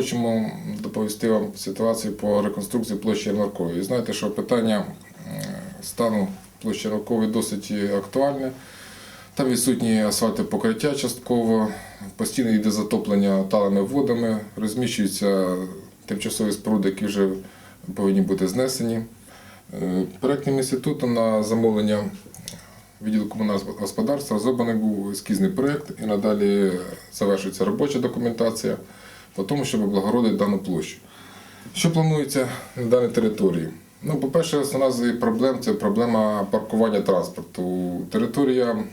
хочемо доповісти вам ситуацію по реконструкції площі Ярмаркової. Знаєте, що питання стану площі Ярмаркової досить актуальне. Там відсутні асфальти покриття частково, постійно йде затоплення талими водами, розміщуються тимчасові споруди, які вже повинні бути знесені. Е, Проектним інститутом на замовлення відділу комунального господарства розроблений був ескізний проєкт і надалі завершується робоча документація по тому, щоб облагородити дану площу. Що планується на даній території? Ну, по-перше, основна з проблем це проблема паркування транспорту. Територія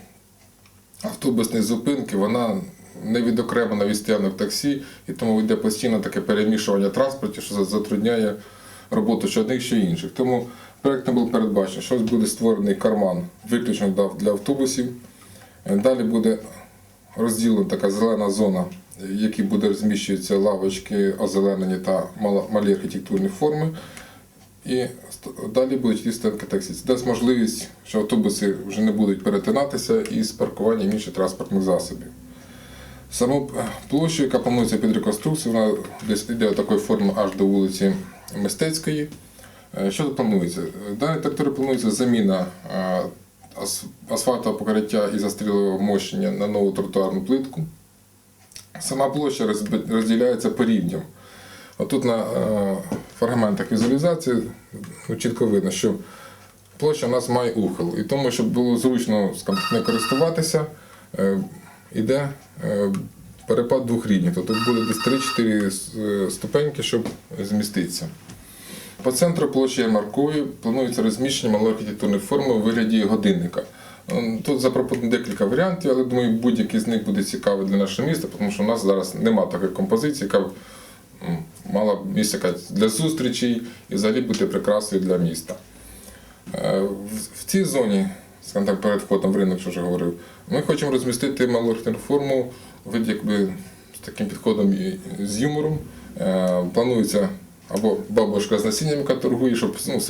автобусної зупинки, вона не відокремлена від стоянок таксі, і тому йде постійно таке перемішування транспортів, що затрудняє роботу що одних, що інших. Тому проєктом було передбачено, що буде створений карман виключно для- автобусів. Далі буде розділена така зелена зона, в буде розміщуватися лавочки, озеленені та малі архітектурні форми. І далі будуть йти стенки таксі. Дасть можливість, що автобуси вже не будуть перетинатися із паркуванням інших транспортних засобів. Саму е, площу, яка планується під реконструкцію, вона десь йде такої форми аж до вулиці Мистецької. Е, Що тут планується? В даній території планується заміна е, асфальтового покриття і застрілового мощення на нову тротуарну плитку. Сама площа розділяється по рівням. Отут на е, фрагментах візуалізації чітко видно, що площа у нас має ухил. І тому, щоб було зручно не користуватися, е, йде е, перепад двох рівнів. Тобто буде десь 3-4 ступеньки, щоб зміститися. По центру площі Ярмаркової планується розміщення малої архітектурної форми у вигляді годинника. Ем, Тут запропоновано декілька варіантів, але думаю, будь-який з них буде цікавий для нашого міста, тому що у нас зараз немає такої композиції, яка б мала б місце для зустрічей і взагалі бути прикрасою для міста. Е, в- В цій зоні, скажімо так, перед входом в ринок, що вже говорив, ми хочемо розмістити малу форму в якби з таким підходом і з юмором. Е, Планується або бабушка з насінням, яка торгує, щоб ну,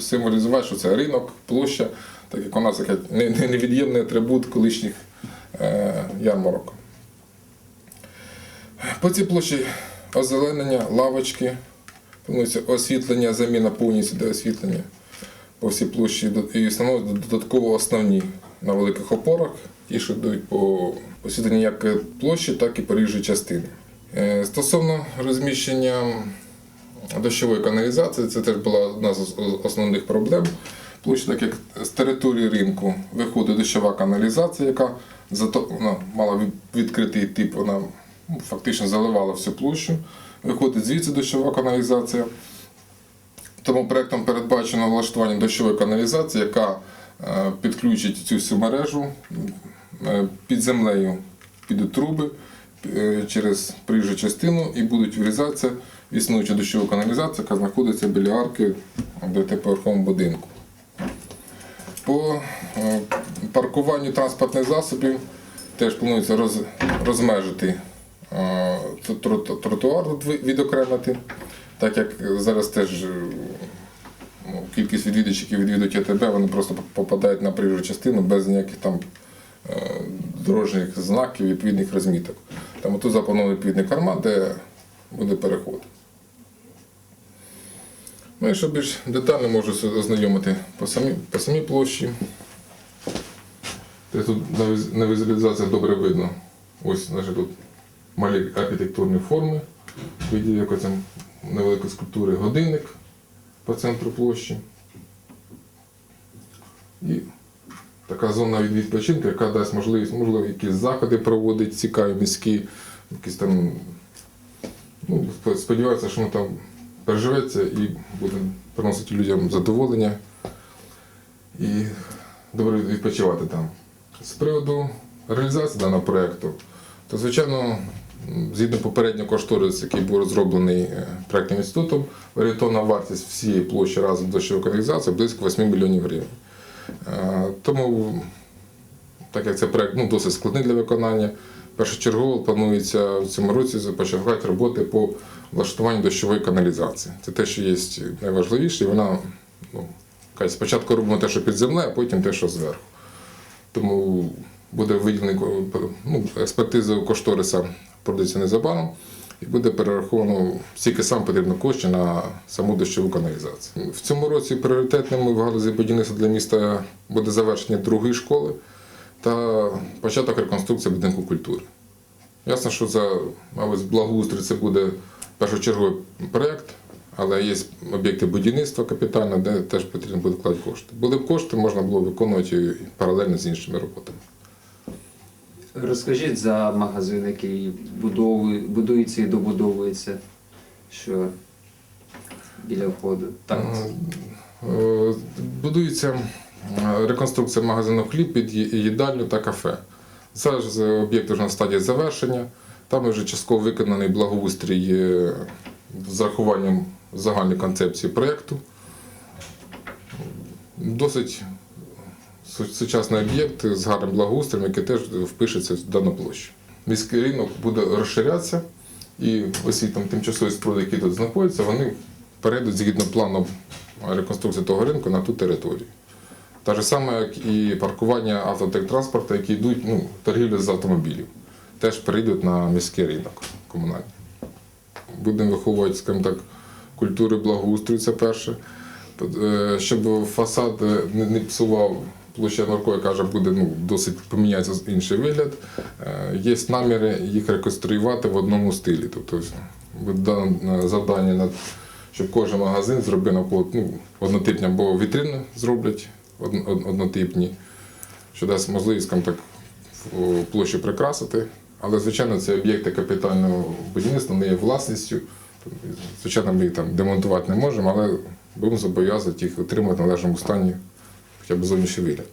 символізувати, що це ринок, площа, так як у нас невід'ємний атрибут колишніх е, ярмарок. По цій площі озеленення, лавочки, освітлення, заміна повністю до освітлення по всій площі і встановлюють додатково основні на великих опорах, ті, що йдуть по освітленню як площі, так і проїжджої частини. Е, Стосовно розміщення дощової каналізації, це теж була одна з основних проблем. Площа, так як з території ринку виходить дощова каналізація, яка вона мала відкритий тип, вона фактично заливала всю площу. Виходить звідси дощова каналізація. Тому проектом передбачено влаштування дощової каналізації, яка е, підключить цю всю мережу е, під землею, підуть труби через приїжджу частину і будуть врізатися в існуючу дощову каналізацію, яка знаходиться біля арки в дев'ятиповерховому будинку. По е, паркуванню транспортних засобів теж планується роз, розмежити е, тр- тр- тротуар відокремити, так як зараз теж е, ну, кількість відвідувачів, які відвідують АТБ, вони просто попадають на приїжджу частину без ніяких там е, дорожніх знаків, відповідних розміток. Тому тут запланований відповідний карман, де буде переход. Ну щоб більш детально можу ознайомити по самій, по самій площі. Те Тут на віз- на візуалізації добре видно. Ось значить, тут малі архітектурні форми, якоїсь там невеликої скульптури годинник по центру площі. І така зона від відпочинку, яка дасть можливість, можливо, якісь заходи проводить цікаві міські, якісь там. Ну, сподіваюся, що воно там переживеться і буде приносити людям задоволення і добре відпочивати там. З приводу реалізації даного проєкту, то звичайно, згідно попереднього кошторису, який був розроблений е, проєктним інститутом, орієнтовна вартість всієї площі разом з дощовою каналізацією близько 8 мільйонів гривень. Е, Тому, так як це проєкт ну, досить складний для виконання, першочергово планується в цьому році започаткувати роботи по влаштуванню дощової каналізації. Це те, що є найважливіше, і вона ну, спочатку робимо те, що під землею, а потім те, що зверху. Тому буде виділений ну, експертиза кошториса проводиться незабаром. І буде перераховано стільки сам потрібно коштів на саму дощову каналізацію. В цьому році пріоритетним в галузі будівництва для міста буде завершення другої школи та початок реконструкції будинку культури. Ясно, що за мабуть, благоустрій це буде першочерговий проєкт, але є об'єкти будівництва капітальне, де теж потрібно буде вкладати кошти. Були б кошти, можна було виконувати паралельно з іншими роботами. Розкажіть за магазин, який будовує, будується і добудовується, що біля входу. Так, Е, Будується е, реконструкція магазину хліб під їдальню та кафе. Зараз е, об'єкт вже на стадії завершення. Там вже частково виконаний благоустрій е, з урахуванням загальної концепції проєкту. Досить сучасний об'єкт з гарним благоустроєм, який теж впишеться в дану площу. Міський ринок буде розширятися, і усі там тимчасові споруди, які тут знаходяться, вони перейдуть згідно плану реконструкції того ринку на ту територію. Те ж саме, як і паркування автотехтранспорту, які йдуть ну, торгівлі з автомобілів, теж перейдуть на міський ринок комунальний. Будемо виховувати, скажімо так, культуру благоустрою, це перше. Е, Щоб фасад не псував площа Марко, каже, буде ну, досить поміняється інший вигляд. Е, Є наміри їх реконструювати в одному стилі. Тобто буде дане завдання, на- щоб кожен магазин зробив навколо ну, однотипні, або вітрини зроблять од- од- однотипні, що дасть можливість, так, площу прикрасити. Але, звичайно, це об'єкти капітального будівництва, не є власністю. Звичайно, ми їх там демонтувати не можемо, але будемо зобов'язати їх отримати в належному стані хоча б зовнішній вигляд.